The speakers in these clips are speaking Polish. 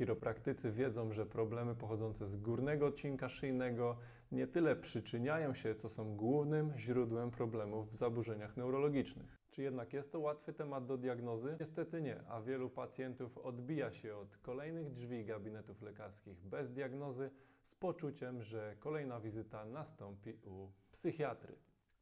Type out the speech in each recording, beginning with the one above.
Chiropraktycy wiedzą, że problemy pochodzące z górnego odcinka szyjnego nie tyle przyczyniają się, co są głównym źródłem problemów w zaburzeniach neurologicznych. Czy jednak jest to łatwy temat do diagnozy? Niestety nie, a wielu pacjentów odbija się od kolejnych drzwi gabinetów lekarskich bez diagnozy z poczuciem, że kolejna wizyta nastąpi u psychiatry.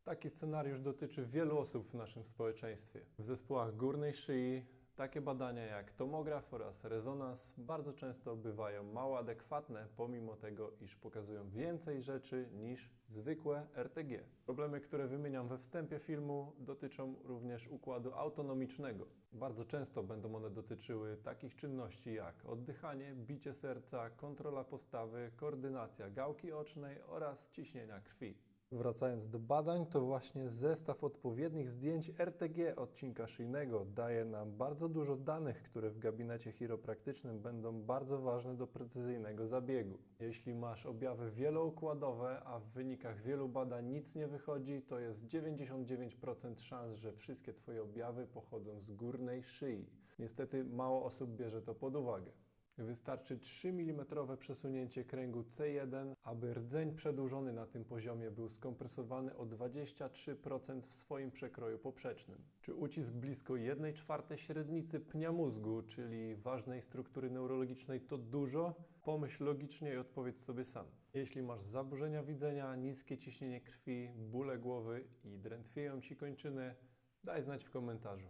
Taki scenariusz dotyczy wielu osób w naszym społeczeństwie. W zespołach górnej szyi takie badania jak tomograf oraz rezonans bardzo często bywają mało adekwatne, pomimo tego, iż pokazują więcej rzeczy niż zwykłe RTG. Problemy, które wymieniam we wstępie filmu, dotyczą również układu autonomicznego. Bardzo często będą one dotyczyły takich czynności jak oddychanie, bicie serca, kontrola postawy, koordynacja gałki ocznej oraz ciśnienia krwi. Wracając do badań, to właśnie zestaw odpowiednich zdjęć RTG odcinka szyjnego daje nam bardzo dużo danych, które w gabinecie chiropraktycznym będą bardzo ważne do precyzyjnego zabiegu. Jeśli masz objawy wieloukładowe, a w wynikach wielu badań nic nie wychodzi, to jest 99% szans, że wszystkie Twoje objawy pochodzą z górnej szyi. Niestety mało osób bierze to pod uwagę. Wystarczy 3 mm przesunięcie kręgu C1, aby rdzeń przedłużony na tym poziomie był skompresowany o 23% w swoim przekroju poprzecznym. Czy ucisk blisko 1 czwartej średnicy pnia mózgu, czyli ważnej struktury neurologicznej, to dużo? Pomyśl logicznie i odpowiedz sobie sam. Jeśli masz zaburzenia widzenia, niskie ciśnienie krwi, bóle głowy i drętwieją Ci kończyny, daj znać w komentarzu.